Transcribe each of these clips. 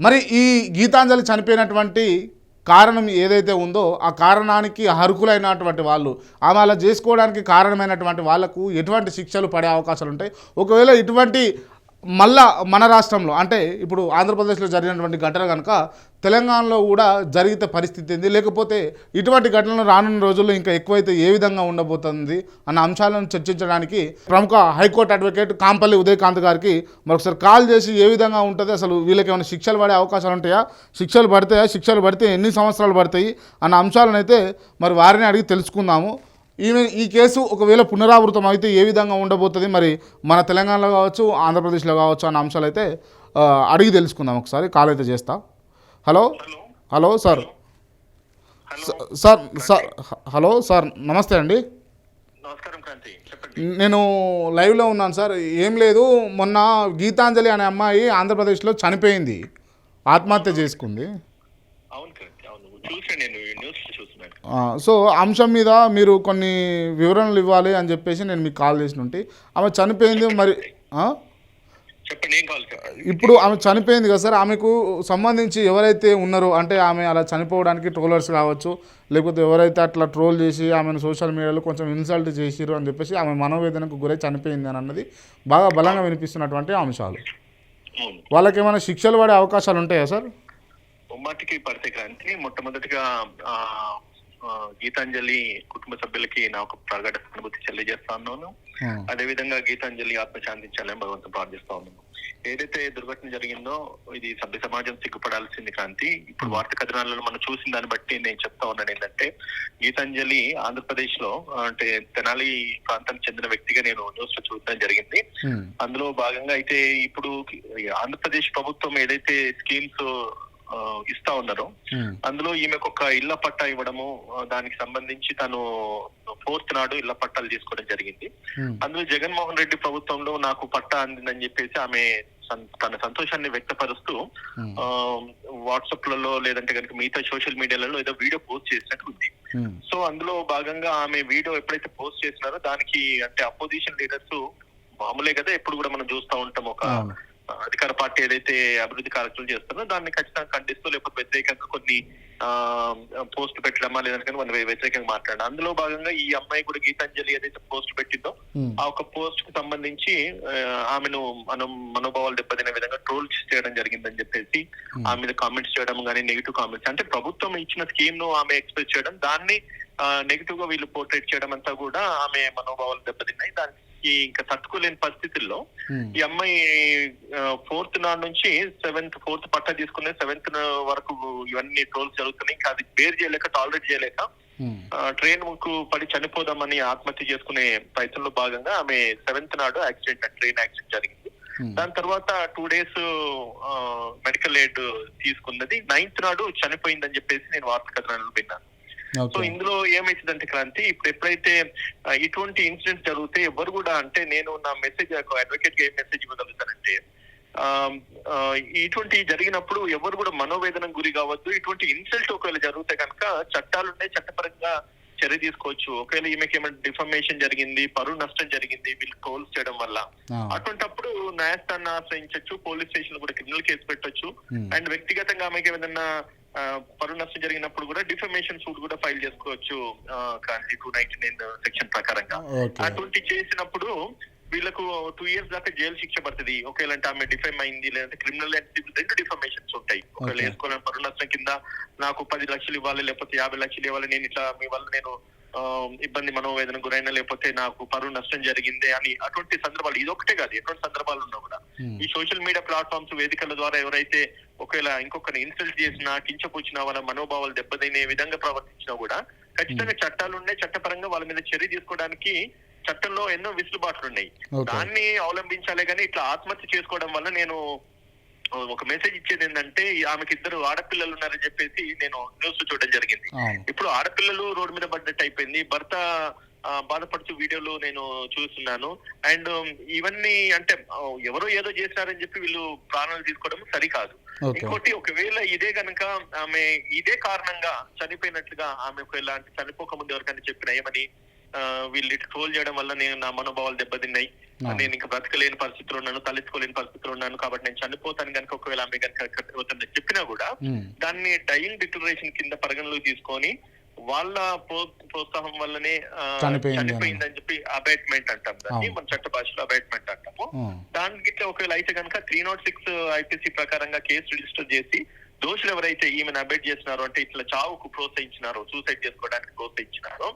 మరి ఈ గీతాంజలి చనిపోయినటువంటి కారణం ఏదైతే ఉందో ఆ కారణానికి అర్హులైనటువంటి వాళ్ళు ఆమె అలా చేసుకోవడానికి కారణమైనటువంటి వాళ్ళకు ఎటువంటి శిక్షలు పడే అవకాశాలు ఉంటాయి? ఒకవేళ ఇటువంటి మళ్ళా మన రాష్ట్రంలో అంటే ఇప్పుడు ఆంధ్రప్రదేశ్లో జరిగినటువంటి ఘటన కనుక తెలంగాణలో కూడా జరిగితే పరిస్థితి ఏంది? లేకపోతే ఇటువంటి ఘటనలు రానున్న రోజుల్లో ఇంకా ఎక్కువైతే ఏ విధంగా ఉండబోతుంది అన్న అంశాలను చర్చించడానికి ప్రముఖ హైకోర్టు అడ్వకేట్ కాంపల్లి ఉదయకాంత్ గారికి మరొకసారి కాల్ చేసి ఏ విధంగా ఉంటుంది? అసలు వీళ్ళకి ఏమైనా శిక్షలు పడే అవకాశాలు ఉంటాయా? శిక్షలు పడతాయా? శిక్షలు పడితే ఎన్ని సంవత్సరాలు పడతాయి? అన్న అంశాలను అయితే మరి వారిని అడిగి తెలుసుకుందాము. ఈమె ఈ కేసు ఒకవేళ పునరావృతం అయితే ఏ విధంగా ఉండబోతుంది? మరి మన తెలంగాణలో కావచ్చు ఆంధ్రప్రదేశ్లో కావచ్చు అన్న అంశాలు అయితే అడిగి తెలుసుకుందాం ఒకసారి. కాల్ అయితే చేస్తా. Hello? Hello. Sir. Sir sir hello sir నమస్తే అండి. నేను లైవ్లో ఉన్నాను సార్. ఏం లేదు మొన్న గీతాంజలి అనే అమ్మాయి ఆంధ్రప్రదేశ్లో చనిపోయింది. ఆత్మహత్య చేసుకుంది. అవును సో అంశం మీద మీరు కొన్ని వివరణలు ఇవ్వాలి అని చెప్పేసి నేను మీకు కాల్ చేసినట్టు ఆమె చనిపోయింది మరి ఇప్పుడు ఆమె చనిపోయింది కదా సార్ ఆమెకు సంబంధించి ఎవరైతే ఉన్నారో అంటే ఆమె అలా చనిపోవడానికి ట్రోలర్స్ కావచ్చు లేకపోతే ఎవరైతే అట్లా ట్రోల్ చేసి ఆమెను సోషల్ మీడియాలో కొంచెం ఇన్సల్ట్ చేసిరు అని చెప్పేసి ఆమె మనోవేదనకు గురై చనిపోయింది అని అన్నది బాగా బలంగా వినిపిస్తున్నటువంటి అంశాలు. వాళ్ళకి ఏమైనా శిక్షలు పడే అవకాశాలు ఉంటాయా సార్? ఉమ్మాటికి పడితే క్రాంతి. మొట్టమొదటిగా గీతాంజలి కుటుంబ సభ్యులకి నా ఒక ప్రగడ అనుభూతి తెలియజేస్తా ఉన్నాను. ఆ, అదేవిధంగా గీతాంజలి ఆత్మశాంతించాలని భగవంతుని ప్రార్థిస్తా ఉన్నాను. ఏదైతే దుర్ఘటన జరిగిందో ఇది సభ్య సమాజం సిగ్గుపడాల్సింది క్రాంతి. ఇప్పుడు వార్తా కథనాలలో మనం చూసిన దాన్ని బట్టి నేను చెప్తా ఉన్నాను ఏంటంటే గీతాంజలి ఆంధ్రప్రదేశ్లో అంటే తెనాలి ప్రాంతానికి చెందిన వ్యక్తిగా నేను న్యూస్లో చూడడం జరిగింది. అందులో భాగంగా అయితే ఇప్పుడు ఆంధ్రప్రదేశ్ ప్రభుత్వం ఏదైతే స్కీమ్స్ ఇస్తా ఉన్నారో. ఉమ్, అందులో ఈమెకు ఒక ఇళ్ళ పట్టా ఇవ్వడము దానికి సంబంధించి తను ఫోర్త్ నాడు ఇళ్ళ పట్టాలు తీసుకోవడం జరిగింది. ఉమ్, అందులో జగన్మోహన్ రెడ్డి ప్రభుత్వంలో నాకు పట్టా అందిందని చెప్పేసి ఆమె తన సంతోషాన్ని వ్యక్తపరుస్తూ ఉమ్, వాట్సాప్లలో లేదంటే కనుక మిగతా సోషల్ మీడియాలలో ఏదో వీడియో పోస్ట్ చేసినట్టు ఉంది. సో అందులో భాగంగా ఆమె వీడియో ఎప్పుడైతే పోస్ట్ చేసినారో దానికి అంటే అపోజిషన్ లీడర్స్ మామూలే కదా ఎప్పుడు కూడా మనం చూస్తూ ఉంటాం ఒక. అధికార పార్టీ ఏదైతే అభివృద్ధి కార్యక్రమాలు చేస్తుందో దాన్ని ఖచ్చితంగా ఖండిస్తూ లేకపోతే వ్యతిరేకంగా కొన్ని ఆ పోస్ట్ పెట్టడమా లేదంటే మనం వ్యతిరేకంగా మాట్లాడడం. అందులో భాగంగా ఈ అమ్మాయి కూడా గీతాంజలి ఏదైతే పోస్ట్ పెట్టిందో ఉమ్, ఆ ఒక పోస్ట్కు సంబంధించి ఆమెను మనం మనోభావాలు దెబ్బతినే విధంగా ట్రోల్ చేయడం జరిగిందని చెప్పేసి Hmm. ఆమె మీద కామెంట్స్ చేయడం కానీ నెగిటివ్ కామెంట్స్ అంటే ప్రభుత్వం ఇచ్చిన స్కీమ్ను ఆమె ఎక్స్ప్రెస్ చేయడం దాన్ని నెగిటివ్గా వీళ్ళు పోర్ట్రేట్ చేయడం అంతా కూడా ఆమె మనోభావాలు దెబ్బతిన్నాయి. దానికి ఇంకా తట్టుకోలేని పరిస్థితుల్లో ఈ అమ్మాయి ఫోర్త్ నాడు నుంచి సెవెంత్ ఫోర్త్ పట్టా తీసుకునే సెవెంత్ వరకు ఇవన్నీ ట్రోల్స్ జరుగుతున్నాయి. ఇంకా అది బేర్ చేయలేక టాలరేట్ చేయలేక ట్రైన్కు పడి చనిపోదామని ఆత్మహత్య చేసుకునే ప్రయత్నంలో భాగంగా ఆమె సెవెంత్ నాడు యాక్సిడెంట్ ట్రైన్ యాక్సిడెంట్ జరిగింది. దాని తర్వాత టూ డేస్ మెడికల్ ఎయిడ్ తీసుకున్నది. నైన్త్ నాడు చనిపోయిందని చెప్పేసి నేను వార్తా కథనాలు విన్నాను. సో ఇందులో ఏమైతుందంటే క్రాంతి ఇప్పుడు ఎప్పుడైతే ఇటువంటి ఇన్సిడెంట్స్ జరిగితే ఎవరు కూడా అంటే నేను నా మెసేజ్ అడ్వకేట్గా ఏం మెసేజ్ ఇవ్వగలుగుతానంటే ఇటువంటి జరిగినప్పుడు ఎవరు కూడా మనోవేదనకు గురి కావద్దు. ఇటువంటి ఇన్సల్ట్ ఒకవేళ జరిగితే కనుక చట్టాలు ఉన్నాయి చట్టపరంగా చర్య తీసుకోవచ్చు. ఒకవేళ ఈమెకి ఏమైనా డిఫర్మేషన్ జరిగింది పరువు నష్టం జరిగింది వీళ్ళు ట్రోల్స్ చేయడం వల్ల. అటువంటప్పుడు న్యాయస్థానాన్ని ఆశ్రయించవచ్చు పోలీస్ స్టేషన్ కూడా క్రిమినల్ కేసు పెట్టొచ్చు. ఉమ్, అండ్ వ్యక్తిగతంగా ఆమెకి ఏదైనా ఆ, పరువు నష్టం జరిగినప్పుడు కూడా డిఫర్మేషన్ సూట్ కూడా ఫైల్ చేసుకోవచ్చు Kranti two ninety nine section ప్రకారంగా. అటువంటి చేసినప్పుడు వీళ్ళకు టూ ఇయర్స్ దాకా జైలు శిక్ష పడుతుంది. ఒకవేళ అంటే ఆమె డిఫైమ్ అయింది లేదంటే క్రిమినల్ అండ్ సివిల్ రెండు డిఫర్మేషన్స్ ఉంటాయి. ఒకవేళ. వేసుకోవాలని పరువు నష్టం కింద నాకు పది లక్షలు ఇవ్వాలి లేకపోతే యాభై లక్షలు ఇవ్వాలి నేను ఇట్లా మీ వల్ల నేను ఇబ్బంది మనోవేదన గురైనా లేకపోతే నాకు పరువు నష్టం జరిగింది అని అటువంటి సందర్భాలు ఇది ఒకటే కాదు ఎటువంటి సందర్భాలు ఉన్నా కూడా. ఉమ్, ఈ సోషల్ మీడియా ప్లాట్ఫామ్స్ వేదికల ద్వారా ఎవరైతే ఒకవేళ ఇంకొకరిని ఇన్సల్ట్ చేసినా కించపుచ్చినా వాళ్ళ మనోభావాలు దెబ్బతినే విధంగా ప్రవర్తించినా కూడా ఖచ్చితంగా చట్టాలు ఉన్నాయి. చట్టపరంగా వాళ్ళ మీద చర్య తీసుకోవడానికి చట్టంలో ఎన్నో విసులుబాట్లు ఉన్నాయి దాన్ని అవలంబించాలే కానీ ఇట్లా ఆత్మహత్య చేసుకోవడం వల్ల నేను ఒక మెసేజ్ ఇచ్చేది ఏంటంటే ఆమెకి ఇద్దరు ఆడపిల్లలు ఉన్నారని చెప్పేసి నేను న్యూస్ చూడడం జరిగింది. ఇప్పుడు ఆడపిల్లలు రోడ్డు మీద పడ్డట్టు అయిపోయింది. భర్త బాధపడుతూ వీడియోలు నేను చూస్తున్నాను. అండ్ ఇవన్నీ అంటే ఎవరో ఏదో చేశారని చెప్పి వీళ్ళు ప్రాణాలు తీసుకోవడం సరికాదు. ఇంకోటి ఒకవేళ ఇదే గనక ఆమె ఇదే కారణంగా చనిపోయినట్లుగా ఆమె ఒకవేళ చనిపోక ముందు ఎవరికైనా చెప్పిన ఏమని వీళ్ళు ట్రోల్ చేయడం వల్ల నేను నా మనోభావాలు దెబ్బతిన్నాయి. నేను ఇంకా బ్రతకలేని పరిస్థితిలో ఉన్నాను తలెత్తుకోలేని పరిస్థితిలో ఉన్నాను కాబట్టి నేను చనిపోతాను కనుక ఒకవేళ ఆమె కనుక చెప్పినా కూడా దాన్ని డయింగ్ డిక్లరేషన్ కింద పరిగణలోకి తీసుకొని వాళ్ళ ప్రో- ప్రోత్సాహం వల్లనే. చనిపోయిందని చెప్పి అబైట్మెంట్ అంటాం దాన్ని. మన చట్ట భాషలో అబైట్మెంట్ అంటాము. దానికి ఒకవేళ అయితే కనుక త్రీ నాట్ సిక్స్ ఐపీసీ ప్రకారంగా కేసు రిజిస్టర్ చేసి దోషులు ఎవరైతే ఈమెను అబైట్ చేస్తున్నారో అంటే ఇట్లా చావుకు ప్రోత్సహించినారో సూసైడ్ చేసుకోవడానికి ప్రోత్సహించినారో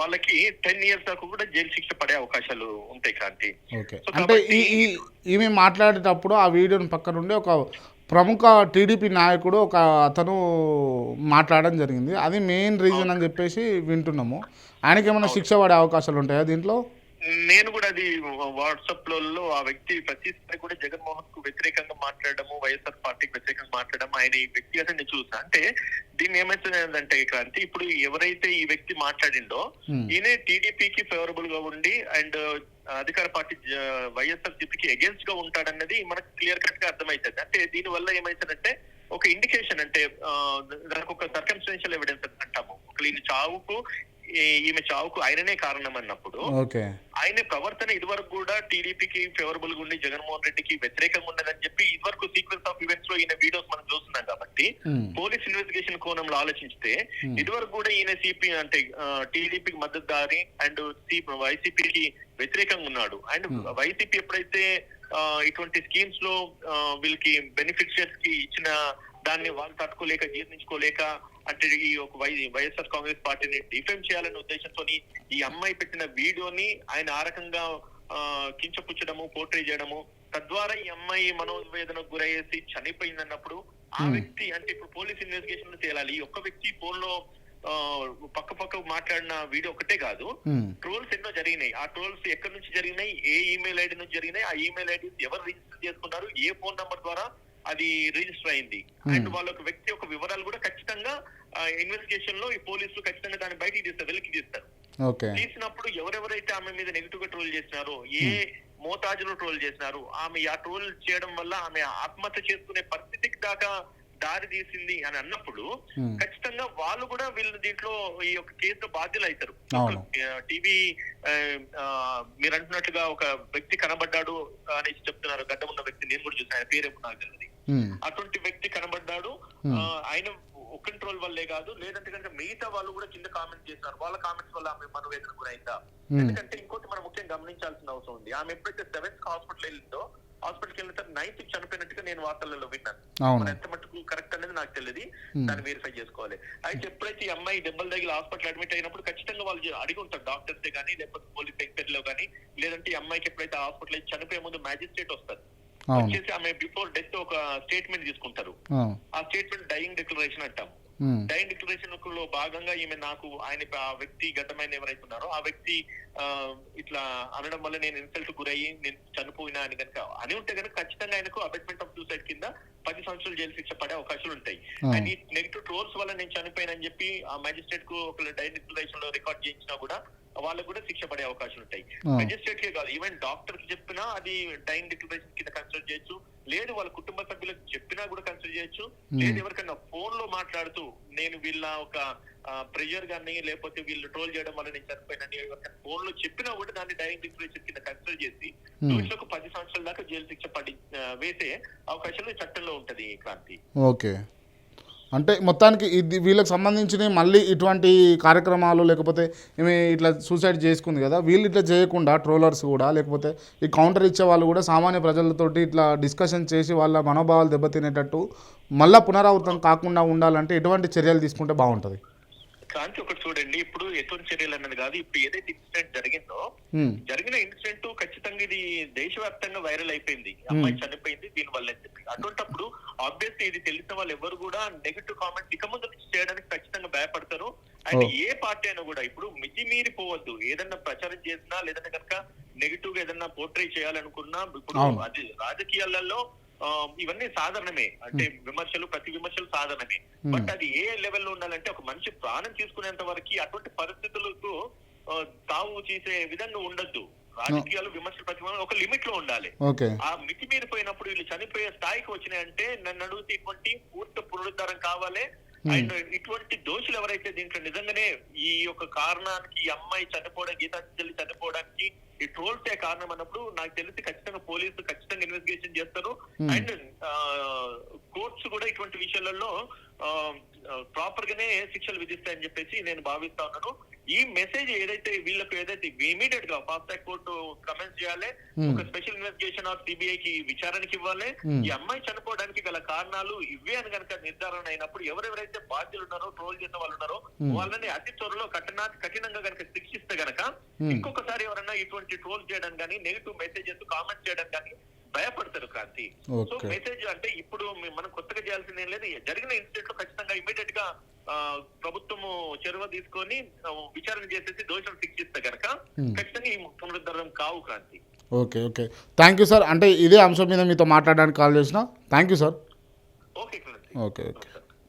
వాళ్ళకి టెన్ ఇయర్స్ దాకా కూడా జైలు శిక్ష పడే అవకాశాలు ఉంటాయి క్రాంతి. అంటే ఈమె మాట్లాడేటప్పుడు ఆ వీడియోని పక్కన నుండి ఒక ప్రముఖ టీడీపీ నాయకుడు ఒక అతను మాట్లాడడం జరిగింది. అది మెయిన్ రీజన్ అని చెప్పేసి వింటున్నాము. ఆయనకి ఏమైనా శిక్ష పడే అవకాశాలు ఉంటాయా దీంట్లో? నేను కూడా అది వాట్సాప్లలో ఆ వ్యక్తి ప్రతిసారి కూడా జగన్మోహన్కు వ్యతిరేకంగా మాట్లాడము వైఎస్ఆర్ పార్టీకి వ్యతిరేకంగా మాట్లాడడం ఆయన ఈ వ్యక్తిగతంగా చూసా. అంటే దీన్ని ఏమైతుందంటే క్రాంతి ఇప్పుడు ఎవరైతే ఈ వ్యక్తి మాట్లాడిండో. ఈయనే టీడీపీకి ఫేవరబుల్గా ఉండి అండ్ అధికార పార్టీ వైఎస్ఆర్ సిపికి అగేన్స్ట్గా ఉంటాడన్నది మనకు క్లియర్ కట్గా అర్థమవుతుంది. అంటే దీని వల్ల ఏమైతుందంటే ఒక ఇండికేషన్ అంటే దానికి ఒక సర్కమ్స్టెన్షియల్ ఎవిడెన్స్ అంటాము. ఒక చావుకు ఈమె చావుకు ఆయననే కారణం అన్నప్పుడు ఆయన ప్రవర్తన ఇదివరకు కూడా టీడీపీకి ఫేవరబుల్గా ఉండి జగన్మోహన్ రెడ్డికి వ్యతిరేకంగా ఉన్నదని చెప్పి ఇదివరకు సీక్వెన్స్ ఆఫ్ ఈవెంట్స్లో ఈయన వీడియోస్ మనం చూస్తున్నాం కాబట్టి పోలీస్ ఇన్వెస్టిగేషన్ కోణంలో ఆలోచిస్తే. ఇదివరకు కూడా ఈయన సిపి అంటే టీడీపీకి మద్దతుదారి అండ్ వైసీపీకి వ్యతిరేకంగా ఉన్నాడు అండ్. వైసీపీ ఎప్పుడైతే ఇటువంటి స్కీమ్స్లో వీళ్ళకి బెనిఫిషియర్స్కి ఇచ్చిన దాన్ని వాళ్ళు తట్టుకోలేక జీర్ణించుకోలేక అంటే ఈ ఒక వై వైఎస్ఆర్ కాంగ్రెస్ పార్టీని డిఫెండ్ చేయాలనే ఉద్దేశంతో ఈ అమ్మాయి పెట్టిన వీడియోని ఆయన ఆ రకంగా కించపుచ్చడము పోర్ట్రే చేయడము తద్వారా ఈ అమ్మాయి మనోవేదనకు గురయ్యేసి చనిపోయింది అన్నప్పుడు ఆ. వ్యక్తి అంటే ఇప్పుడు పోలీస్ ఇన్వెస్టిగేషన్లో తేలాలి ఈ ఒక్క వ్యక్తి ఫోన్లో పక్క పక్క మాట్లాడిన వీడియో ఒకటే కాదు. ట్రోల్స్ ఎన్నో జరిగినాయి. ఆ ట్రోల్స్ ఎక్కడి నుంచి జరిగినాయి? ఏ ఈమెయిల్ ఐడి నుంచి జరిగినాయి? ఆ ఈమెయిల్ ఐడి ఎవరు రిజిస్టర్ చేసుకున్నారు? ఏ ఫోన్ నంబర్ ద్వారా అది రిజిస్టర్ అయింది. Hmm. అండ్ వాళ్ళ ఒక వ్యక్తి యొక్క వివరాలు కూడా ఖచ్చితంగా ఇన్వెస్టిగేషన్లో ఈ పోలీసులు ఖచ్చితంగా దాన్ని బయటికి తీస్తారు వెలికి తీస్తారు. తీసినప్పుడు ఎవరెవరైతే ఆమె మీద నెగిటివ్గా ట్రోల్ చేసినారో ఏ మోతాజులో ట్రోల్ చేసినారు ఆమె ఆ ట్రోల్ చేయడం వల్ల ఆమె ఆత్మహత్య చేసుకునే పరిస్థితికి దాకా దారి తీసింది అని అన్నప్పుడు ఉమ్, ఖచ్చితంగా వాళ్ళు కూడా వీళ్ళు దీంట్లో ఈ యొక్క కేసులో బాధ్యులు అవుతారు. టీవీ మీరు అంటున్నట్లుగా ఒక వ్యక్తి కనబడ్డాడు అనేసి చెప్తున్నారు గడ్డ ఉన్న వ్యక్తి నేను కూడా చూసాను ఆయన పేరేమో నాకు తెలియదు. అటువంటి వ్యక్తి కనబడ్డాడు. Hmm. ఆయన కంట్రోల్ వల్లే కాదు లేదంటే కనుక మిగతా వాళ్ళు కూడా కింద కామెంట్ చేశారు. వాళ్ళ కామెంట్స్ వల్ల ఆమె మనోవేదన గురైందా? Hmm. ఎందుకంటే ఇంకోటి మనం ముఖ్యంగా గమనించాల్సిన అవసరం ఉంది. ఆమె ఎప్పుడైతే సెవెంత్ హాస్పిటల్ వెళ్ళిందో హాస్పిటల్కి వెళ్ళిన తర్వాత నైన్త్ చనిపోయినట్టుగా నేను వార్తలలో విన్నాను. ఎంత మటుకు కరెక్ట్ అనేది నాకు తెలియదు. Hmm. దాన్ని వెరిఫై చేసుకోవాలి. అయితే ఎప్పుడైతే ఈ అమ్మాయి దెబ్బలు తగిలి హాస్పిటల్ అడ్మిట్ అయినప్పుడు ఖచ్చితంగా వాళ్ళు అడిగి ఉంటారు డాక్టర్స్ కానీ లేకపోతే పోలీస్ ఎంక్వైరీ లో కానీ లేదంటే ఈ అమ్మాయికి ఎప్పుడైతే హాస్పిటల్ చనిపోయే ముందు మ్యాజిస్ట్రేట్ వస్తారు. వచ్చేసి ఆమె బిఫోర్ డెత్ ఒక స్టేట్మెంట్ తీసుకుంటారు. ఆ. స్టేట్మెంట్ డైయింగ్ డిక్లరేషన్ అంటాం. డైయింగ్ డిక్లరేషన్లో భాగంగా ఈమె నాకు ఆయన ఆ వ్యక్తి గడ్డమైన ఎవరైతే ఉన్నారో ఆ వ్యక్తి ఆ, ఇట్లా అనడం వల్ల నేను ఇన్సల్ట్ గురయ్యి నేను చనిపోయినా అని కనుక అని ఉంటే కనుక ఖచ్చితంగా ఆయనకు అబెట్మెంట్ ఆఫ్ సూసైడ్ కింద పది సంవత్సరాలు జైలు శిక్ష పడే అవకాశాలు ఉంటాయి. అండ్ ఈ నెగిటివ్ ట్రోల్స్ వల్ల నేను చనిపోయానని చెప్పి ఆ మ్యాజిస్ట్రేట్కు ఒక డైయింగ్ డిక్లరేషన్లో రికార్డ్ చేయించినా కూడా వాళ్ళకు కూడా శిక్ష పడే అవకాశం ఉంటాయి. మెజిస్ట్రేట్ కే కాదు ఈవెన్ డాక్టర్కి చెప్పినా అది డైయింగ్ డిక్లరేషన్ కింద కన్సిడర్ చేయొచ్చు. లేదు వాళ్ళ కుటుంబ సభ్యులకు చెప్పినా కూడా కన్సిడర్ చేయొచ్చు. లేదు ఎవరికైనా ఫోన్లో మాట్లాడుతూ నేను వీళ్ళ ఒక ప్రెషర్ గాని లేకపోతే వీళ్ళు ట్రోల్ చేయడం వల్ల నేను చనిపోయినని ఎవరికైనా ఫోన్లో చెప్పినా కూడా దాన్ని డైయింగ్ డిక్లరేషన్ కింద కన్సిడర్ చేసి. దోషులకు పది సంవత్సరాల దాకా జైలు శిక్ష పడి వేసే అవకాశాలు చట్టంలో ఉంటది క్రాంతి. ఓకే. అంటే మొత్తానికి ఇది వీళ్ళకి సంబంధించిన మళ్ళీ ఇటువంటి కార్యక్రమాలు లేకపోతే ఈమె ఇట్లా సూసైడ్ చేసుకుంది కదా వీళ్ళు ఇట్లా చేయకుండా ట్రోలర్స్ కూడా లేకపోతే ఈ కౌంటర్ ఇచ్చే వాళ్ళు కూడా సామాన్య ప్రజలతోటి ఇట్లా డిస్కషన్ చేసి వాళ్ళ మనోభావాలు దెబ్బతినేటట్టు మళ్ళీ పునరావృతం కాకుండా ఉండాలంటే ఎటువంటి చర్యలు తీసుకుంటే బాగుంటుంది? క్రాంతి ఒకటి చూడండి. ఇప్పుడు ఎటువంటి చర్యలు అన్నది కాదు. ఇప్పుడు ఏదైతే ఇన్సిడెంట్ జరిగిందో జరిగిన ఇన్సిడెంట్ ఖచ్చితంగా ఇది దేశవ్యాప్తంగా వైరల్ అయిపోయింది. అమ్మాయి చనిపోయింది దీని వల్ల అని చెప్పి. అటువంటప్పుడు ఆబ్వియస్లీ ఇది తెలిసిన వాళ్ళు ఎవరు కూడా నెగిటివ్ కామెంట్స్ ఇక ముందు నుంచి చేయడానికి ఖచ్చితంగా భయపడతారు. అండ్. ఏ పార్టీ అయినా కూడా ఇప్పుడు మితిమీరి పోవద్దు ఏదన్నా ప్రచారం చేసినా లేదంటే కనుక నెగిటివ్గా ఏదన్నా పోర్ట్రే చేయాలనుకున్నా ఇప్పుడు. అది రాజకీయాలలో ఇవన్నీ సాధారణమే. అంటే విమర్శలు ప్రతి విమర్శలు సాధారణమే. Hmm. బట్ అది ఏ లెవెల్లో ఉండాలంటే ఒక మనిషి ప్రాణం తీసుకునేంత వరకు అటువంటి పరిస్థితులకు తావు చేసే విధంగా ఉండొద్దు. రాజకీయాలు విమర్శలు ప్రతి ఒక లిమిట్లో ఉండాలి ఆ మితి మీరిపోయినప్పుడు వీళ్ళు చనిపోయే స్థాయికి వచ్చినాయంటే నన్ను అడిగితే ఇటువంటి పూర్తి పునరుద్ధారం కావాలి. అండ్ ఇటువంటి దోషులు ఎవరైతే దీంట్లో నిజంగానే ఈ యొక్క కారణానికి ఈ అమ్మాయి చనిపోవడం గీతాంజలి చనిపోవడానికి ఈ ట్రోల్సే కారణం అన్నప్పుడు నాకు తెలిసి ఖచ్చితంగా పోలీసులు ఖచ్చితంగా ఇన్వెస్టిగేషన్ చేస్తారు. అండ్ కోర్ట్స్ కూడా ఇటువంటి విషయాలలో ప్రాపర్ గానే శిక్షలు విధిస్తాయని చెప్పేసి నేను భావిస్తా ఉన్నాను. ఈ మెసేజ్ ఏదైతే వీళ్ళకు ఏదైతే ఇమీడియట్గా ఫాస్ట్ ట్రాక్ కోర్టు కమెంట్స్ చేయాలి ఒక స్పెషల్ ఇన్వెస్టిగేషన్ ఆఫ్ సిబిఐ కి విచారణకి ఇవ్వాలి. ఈ అమ్మాయి చనిపోవడానికి గల కారణాలు ఇవే అని కనుక నిర్ధారణ అయినప్పుడు ఎవరెవరైతే బాధ్యులు ఉన్నారో ట్రోల్ చేసిన వాళ్ళు ఉన్నారో వాళ్ళని అతి త్వరలో కఠిన కఠినంగా కనుక శిక్షిస్తే గనక ఇంకొకసారి ఎవరైనా ఇటువంటి ట్రోల్ చేయడం కానీ నెగిటివ్ మెసేజెస్ కామెంట్ చేయడం కానీ భయపడతారు క్రాంతి. సో మెసేజ్ అంటే ఇప్పుడు మనం కొత్తగా చేయాల్సింది ఏం లేదు. జరిగిన ఇన్సిడెంట్లో ఖచ్చితంగా ఇమీడియట్గా ప్రభుత్వము చొరవ తీసుకొని విచారణ చేసేసి దోషులు శిక్షిస్తే గనక ఖచ్చితంగా ఈ పునరుద్ధరణ కావు Kranti. Okay okay. Thank you sir అంటే ఇదే అంశం మీద మీతో మాట్లాడడానికి కాల్ చేసిన. Thank you sir okay. Okay okay.